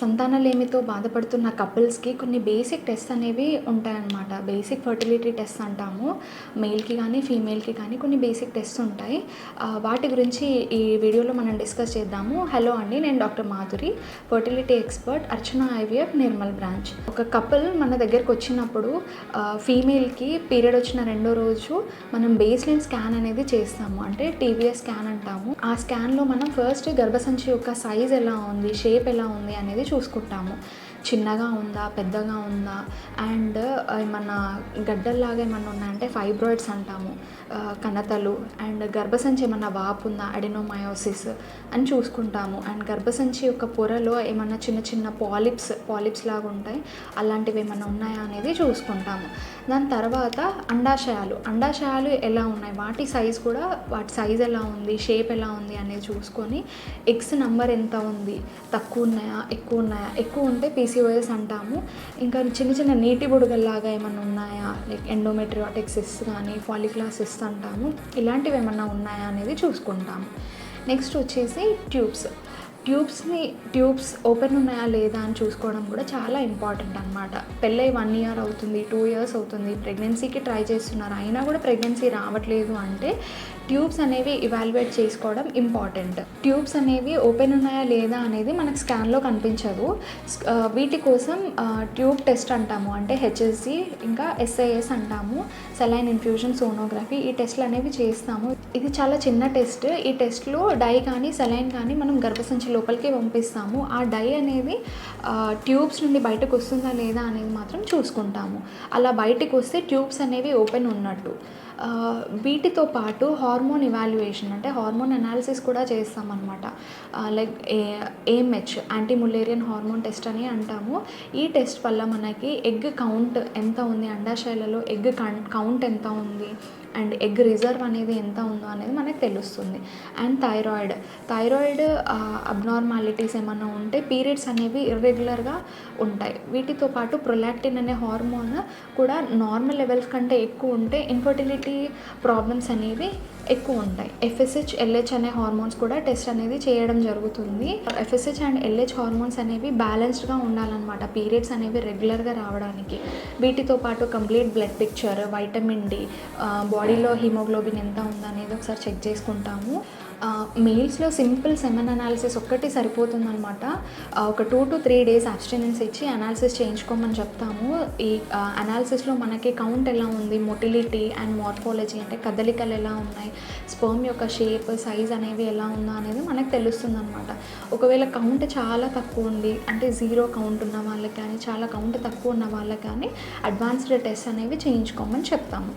సంతానలేమితో బాధపడుతున్న కపుల్స్కి కొన్ని basic test అనేవి ఉంటాయన్నమాట. బేసిక్ ఫర్టిలిటీ టెస్ట్ అంటాము. మేల్కి కానీ ఫీమేల్కి కానీ కొన్ని బేసిక్ టెస్ట్ ఉంటాయి. వాటి గురించి ఈ వీడియోలో మనం డిస్కస్ చేద్దాము. హలో అండి నేను doctor Madhuri fertility expert Archana IVF Nirmal branch. ఒక కపుల్ మన దగ్గరకు వచ్చినప్పుడు ఫీమేల్కి పీరియడ్ వచ్చిన రెండో రోజు మనం బేస్ లైన్ స్కాన్ అనేది చేస్తాము. అంటే టీవీఎస్ స్కాన్ అంటాము. ఆ స్కాన్లో మనం ఫస్ట్ గర్భసంచి యొక్క సైజ్ ఎలా ఉంది షేప్ ఎలా ఉంది అనేది చూసుకుంటాము. చిన్నగా ఉందా పెద్దగా ఉందా? అండ్ ఏమన్నా గడ్డల్లాగా ఏమన్నా ఉన్నాయంటే ఫైబ్రాయిడ్స్ అంటాము. కణతలు. అండ్ గర్భసంచి ఏమన్నా వాపు ఉందా అడినోమయోసిస్ అని చూసుకుంటాము. అండ్ గర్భసంచి యొక్క పొరలో ఏమన్నా చిన్న చిన్న పాలిప్స్ పాలిప్స్ లాగా ఉంటాయి. అలాంటివి ఏమన్నా ఉన్నాయా అనేది చూసుకుంటాము. దాని తర్వాత అండాశయాలు. అండాశయాలు ఎలా ఉన్నాయి? వాటి సైజ్ కూడా వాటి సైజ్ ఎలా ఉంది? షేప్ ఎలా ఉంది అనేది చూసుకొని ఎగ్స్ నంబర్ ఎంత ఉంది? తక్కువ ఉన్నాయా? ఎక్కువ ఉన్నాయా? ఎక్కువ ఉంటే పీసీఓఎస్ అంటాము. ఇంకా చిన్న చిన్న నీటి బుడగల్లాగా ఏమన్నా ఉన్నాయా? లైక్ ఎండోమెట్రియాటిక్సిస్ కానీ ఫాలిక్లాసిస్ అంటాము. ఇలాంటివి ఏమన్నా ఉన్నాయా అనేది చూసుకుంటాము. నెక్స్ట్ వచ్చేసి ట్యూబ్స్ ట్యూబ్స్ని ట్యూబ్స్ ఓపెన్ ఉన్నాయా లేదా అని చూసుకోవడం కూడా చాలా ఇంపార్టెంట్ అనమాట పెళ్ళై వన్ ఇయర్ అవుతుంది టూ ఇయర్స్ అవుతుంది ప్రెగ్నెన్సీకి ట్రై చేస్తున్నారు. అయినా కూడా ప్రెగ్నెన్సీ రావట్లేదు అంటే ట్యూబ్స్ అనేవి ఇవాల్యుయేట్ చేసుకోవడం ఇంపార్టెంట్ ట్యూబ్స్ అనేవి ఓపెన్ ఉన్నాయా లేదా అనేది మనకు స్కాన్లో కనిపించదు. వీటి కోసం ట్యూబ్ టెస్ట్ అంటాము. అంటే హెచ్ఎస్సి ఇంకా ఎస్ఐఎస్ అంటాము. సెలైన్ ఇన్ఫ్యూజన్ సోనోగ్రఫీ ఈ టెస్ట్లు అనేవి చేస్తాము. ఇది చాలా చిన్న టెస్ట్. ఈ టెస్ట్లో డై కానీ సెలైన్ కానీ మనం గర్భసంచి లోపలికి పంపిస్తాము. ఆ డై అనేది ట్యూబ్స్ నుండి బయటకు వస్తుందా లేదా అనేది మాత్రం చూసుకుంటాము. అలా బయటకు వస్తే ట్యూబ్స్ అనేవి ఓపెన్ ఉన్నట్టు. వీటితో పాటు హార్మోన్ హార్మోన్ ఇవాల్యుయేషన్ అంటే హార్మోన్ అనాలిసిస్ కూడా చేస్తామన్నమాట. Like A M H anti Mullerian hormone test అని అంటాము. ఈ టెస్ట్ వల్ల మనకి ఎగ్ కౌంట్ ఎంత ఉంది? అండాశయాలలో ఎగ్ కౌంట్ ఎంత ఉంది? అండ్ ఎగ్ రిజర్వ్ అనేది ఎంత ఉందో అనేది మనకు తెలుస్తుంది. And thyroid. థైరాయిడ్ అబ్నార్మాలిటీస్ ఏమైనా ఉంటే పీరియడ్స్ అనేవి ఇర్రెగ్యులర్గా ఉంటాయి. వీటితో పాటు ప్రొలాక్టిన్ అనే హార్మోన్ కూడా నార్మల్ లెవెల్స్ కంటే ఎక్కువ ఉంటే ఇన్ఫర్టిలిటీ ప్రాబ్లమ్స్ అనేవి ఎక్కువ ఉంటాయి. F S H L H అనే హార్మోన్స్ కూడా టెస్ట్ అనేది చేయడం జరుగుతుంది. ఎఫ్ఎస్హెచ్ అండ్ ఎల్హెచ్ హార్మోన్స్ అనేవి బ్యాలెన్స్డ్గా ఉండాలన్నమాట పీరియడ్స్ అనేవి రెగ్యులర్గా రావడానికి. వీటితో పాటు complete blood picture vitamin D బాడీలో హీమోగ్లోబిన్ ఎంత ఉందనేది ఒకసారి చెక్ చేసుకుంటాము. మెయిల్స్లో సింపుల్ సెమెన్ అనాలిసిస్ ఒక్కటి సరిపోతుందనమాట ఒక two to three days abstinence ఇచ్చి అనాలిసిస్ చేయించుకోమని చెప్తాము. ఈ అనాలిసిస్లో మనకి కౌంట్ ఎలా ఉంది? మొటిలిటీ అండ్ మార్ఫాలజీ అంటే కదలికలు ఎలా ఉన్నాయి? స్పర్మ్ యొక్క షేప్ సైజ్ అనేవి ఎలా ఉందా అనేది మనకు తెలుస్తుంది అనమాట ఒకవేళ కౌంట్ చాలా తక్కువ ఉంది అంటే జీరో కౌంట్ ఉన్న వాళ్ళకి కానీ చాలా కౌంట్ తక్కువ ఉన్న వాళ్ళకి కానీ అడ్వాన్స్డ్ టెస్ట్ అనేవి చేయించుకోమని చెప్తాము.